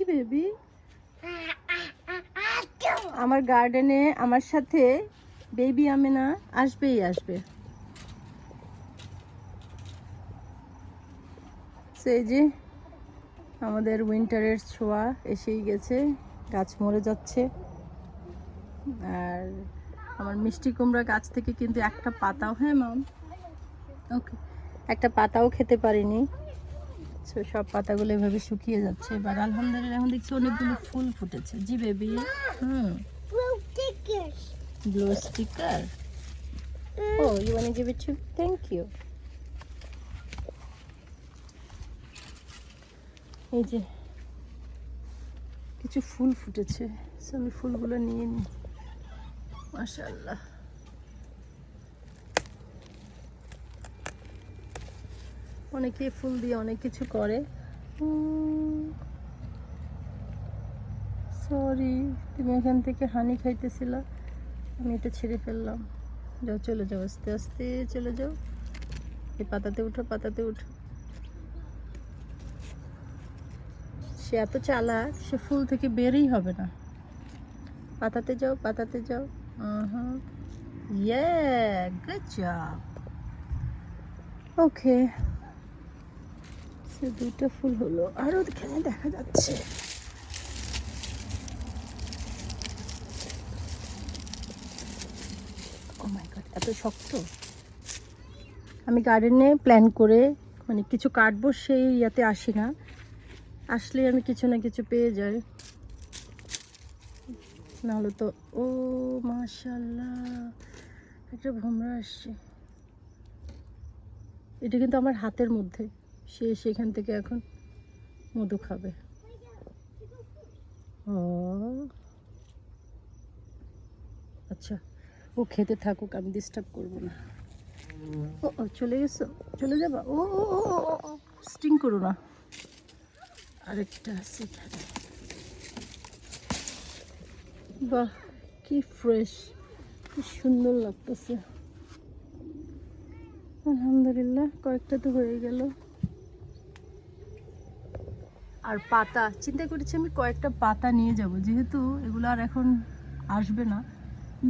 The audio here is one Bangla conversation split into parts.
বেবি আমার গার্ডেনে আমার সাথে বেবি আমেনা আসবেই আসবে। সেই যে আমাদের উইন্টারের ছোঁয়া এসেই গেছে, গাছ মরে যাচ্ছে। আর আমার মিষ্টি কুমড়া গাছ থেকে কিন্তু একটা পাতাও হ্যাঁ মাম ওকে একটা পাতাও খেতে পারিনি। তো সব পাতাগুলো এভাবে শুকিয়ে যাচ্ছে। এবার আলহামদুলিল্লাহ এখন দেখছি অনেকগুলো ফুল ফুটেছে। জি baby hmm. Sticker oh you want give it to thank you এই যে কিছু ফুল ফুটেছে। আমি ফুলগুলো নিয়ে নিই। মাশাআল্লাহ। অনেকে ফুল দিয়ে অনেক কিছু করে। সরি তুমি এখান থেকে হানি খাইতেছিল, আমি এটা ছেড়ে ফেললাম। যাও, চলে যাও, আস্তে আস্তে চলে যাও। এই পাতাতে উঠো পাতাতে উঠো। সে এত চালাক, সে ফুল থেকে বেরই হবে না। পাতাতে যাও পাতাতে যাও। হুম ইয়ে গুড জব ওকে দুটো ফুল হলো, আর ওখানে দেখা যাচ্ছে। গড এত শক্ত। আমি গার্ডেনে প্ল্যান করে মানে কিছু কাটবো সেই ইয়াতে আসি না। আসলে আমি কিছু না কিছু পেয়ে যাই। নাহলে তো, ও মাশাল্লাহ একটা ভোমরা আসছে। এটা কিন্তু আমার হাতের মধ্যে। সে সেখান থেকে এখন মধু খাবে। ও। আচ্ছা ও খেতে থাকুক, আমি ডিস্টার্ব করব না। ও ও, চলে গেছো? চলে যাবা? ও ও স্টিং করো না। আরেকটা আছে এখানে। বাহ, কি ফ্রেশ কি সুন্দর লাগতেছে। আলহামদুলিল্লাহ, কয়েকটা তো হয়ে গেল। আর পাতা, চিন্তা করেছি আমি কয়েকটা পাতা নিয়ে যাব। যেহেতু এগুলো আর এখন আসবে না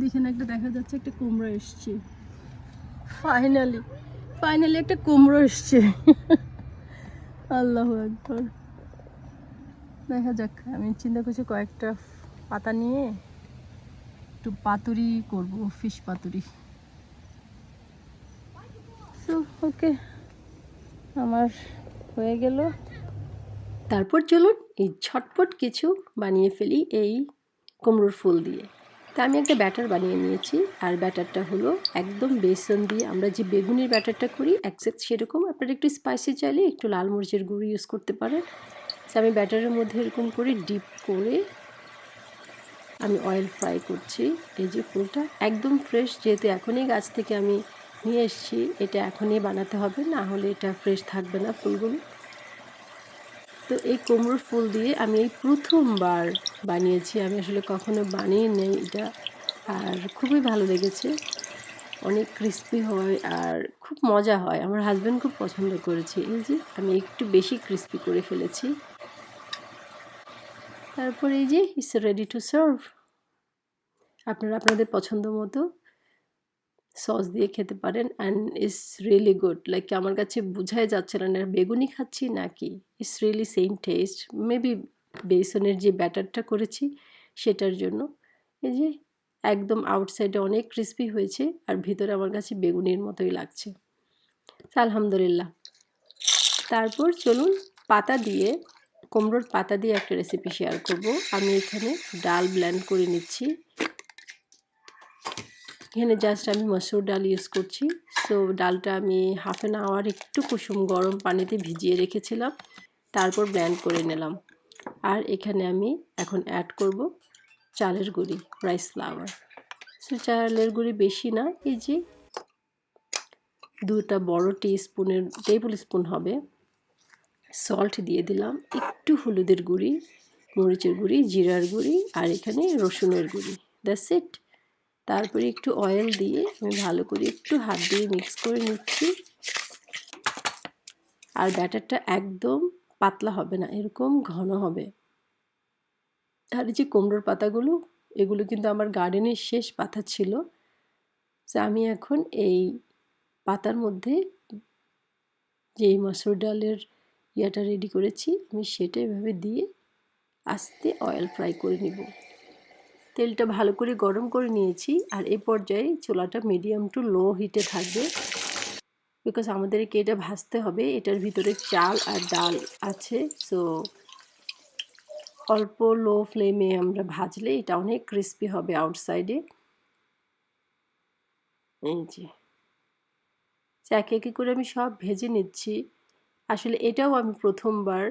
দেখেন একটা দেখা যাচ্ছে একটা কুমড়ো এসছে। ফাইনালি ফাইনালি একটা কুমড়ো এসছে। আল্লাহ একবার দেখা যাক, আমি চিন্তা করছি কয়েকটা পাতা নিয়ে একটু পাতুরি করব ফিশ পাতুরি। সো ওকে আমার হয়ে গেল। তারপর চলুন এই ঝটপট কিছু বানিয়ে ফেলি এই কুমড়োর ফুল দিয়ে। তা আমি একটা ব্যাটার বানিয়ে নিয়েছি আর ব্যাটারটা হলো একদম বেসন দিয়ে। আমরা যে বেগুনের ব্যাটারটা করি একজ্যাক্ট সেরকম। আপনারা একটু স্পাইসি চাইলে একটু লাল মরিচের গুঁড়ো ইউজ করতে পারেন। তো আমি ব্যাটারের মধ্যে এরকম করে ডিপ করে আমি অয়েল ফ্রাই করছি। এই যে ফুলটা একদম ফ্রেশ যেহেতু এখনই গাছ থেকে আমি নিয়ে এসেছি, এটা এখনই বানাতে হবে, না হলে এটা ফ্রেশ থাকবে না ফুলগুলো। তো এই কুমড়োর ফুল দিয়ে আমি এই প্রথমবার বানিয়েছি। আমি আসলে কখনো বানিয়ে নেই এটা, আর খুবই ভালো লেগেছে। অনেক ক্রিস্পি হয় আর খুব মজা হয়। আমার হাজব্যান্ড খুব পছন্দ করেছে। এই যে আমি একটু বেশি ক্রিস্পি করে ফেলেছি। তারপর এই যে ইটস রেডি টু সার্ভ আপনারা আপনাদের পছন্দ মতো সস দিয়ে খেতে পারেন and it's really good like আমার কাছে বোঝাই যাচ্ছে না বেগুনি খাচ্ছি নাকি? It's really same taste maybe বেসনের যে ব্যাটারটা করেছি সেটার জন্য। এই যে একদম আউটসাইডে অনেক ক্রিস্পি হয়েছে আর ভিতরে আমার কাছে বেগুনির মতোই লাগছে। আলহামদুলিল্লাহ। তারপর চলুন পাতা দিয়ে, কুমড়োর পাতা দিয়ে একটা রেসিপি শেয়ার করব। আমি এখানে ডাল ব্ল্যান্ড করে নিচ্ছি। এখানে জাস্ট আমি মসুর ডাল ইউজ করছি। সো ডালটা আমি হাফ অ্যান আওয়ার একটু কুসুম গরম পানিতে ভিজিয়ে রেখেছিলাম। তারপর ব্ল্যান্ড করে নিলাম। আর এখানে আমি এখন অ্যাড করব চালের গুঁড়ি রাইস ফ্লাওয়ার সো চালের গুঁড়ি বেশি না, এই যে দুটা বড় টি স্পুনের টেবিল স্পুন হবে। সল্ট দিয়ে দিলাম, একটু হলুদের গুঁড়ি, মরিচের গুঁড়ি, জিরার গুঁড়ি, আর এখানে রসুনের গুঁড়ি। দ্যাটস ইট তারপরে একটু অয়েল দিয়ে আমি ভালো করে একটু হাত দিয়ে মিক্স করে নিচ্ছি। আর ব্যাটারটা একদম পাতলা হবে না, এরকম ঘন হবে। আর যে কুমড়োর পাতাগুলো, এগুলো কিন্তু আমার গার্ডেনের শেষ পাতা ছিল। তো আমি এখন এই পাতার মধ্যে যে মসুর ডালের ইয়াটা রেডি করেছি, আমি সেটা এভাবে দিয়ে আস্তে অয়েল ফ্রাই করে নিব। তেলটা ভালো করে গরম করে নিয়েছি আর এই পর্যায়ে চোলাটা মিডিয়াম টু লো হিটে থাকবে। বিকজ আমাদেরকে এটা ভাজতে হবে, এটার ভিতরে চাল আর ডাল আছে সো অল্প লো ফ্লেমে আমরা ভাজলে এটা অনেক ক্রিস্পি হবে আউটসাইডে এই যে। একে একে করে আমি সব ভেজে নিচ্ছি। আসলে এটাও আমি প্রথমবার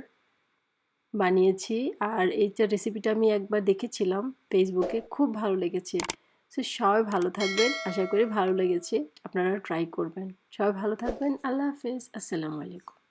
বানিয়েছি। আর এইটা রেসিপিটা আমি একবার দেখেছিলাম ফেসবুকে খুব ভালো লেগেছে। সো সবাই ভালো থাকবেন। আশা করি ভালো লেগেছে। আপনারা ট্রাই করবেন। সবাই ভালো থাকবেন। আল্লাহ হাফিজ। আসসালামু আলাইকুম।